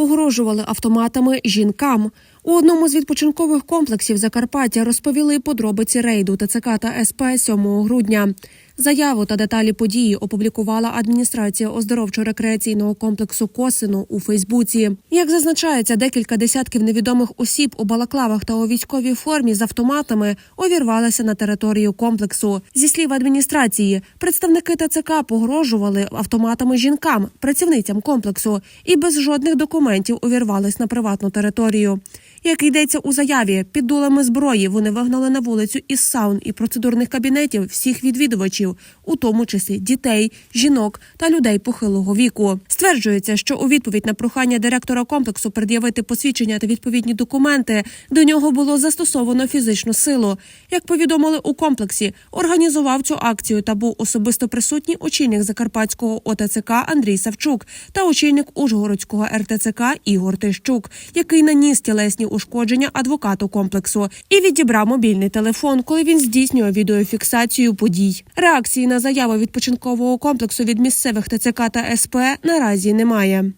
погрожували автоматами жінкам. У одному з відпочинкових комплексів Закарпаття розповіли подробиці рейду ТЦК та СП 7 грудня. Заяву та деталі події опублікувала адміністрація оздоровчо-рекреаційного комплексу Косино у Фейсбуці. Як зазначається, декілька десятків невідомих осіб у балаклавах та у військовій формі з автоматами увірвалися на територію комплексу. Зі слів адміністрації, представники ТЦК погрожували автоматами жінкам, працівницям комплексу, і без жодних документів увірвались на приватну територію. Як йдеться у заяві, під дулами зброї вони вигнали на вулицю із саун і процедурних кабінетів всіх відвідувачів, у тому числі дітей, жінок та людей похилого віку. Стверджується, що у відповідь на прохання директора комплексу пред'явити посвідчення та відповідні документи до нього було застосовано фізичну силу. Як повідомили у комплексі, організував цю акцію та був особисто присутній очільник Закарпатського ОТЦК Андрій Савчук та очільник Ужгородського РТЦК Ігор Тищук, який наніс тілесні ушкодження адвокату комплексу і відібрав мобільний телефон, коли він здійснював відеофіксацію подій. Реакції на заяву відпочинкового комплексу від місцевих ТЦК та СП наразі немає.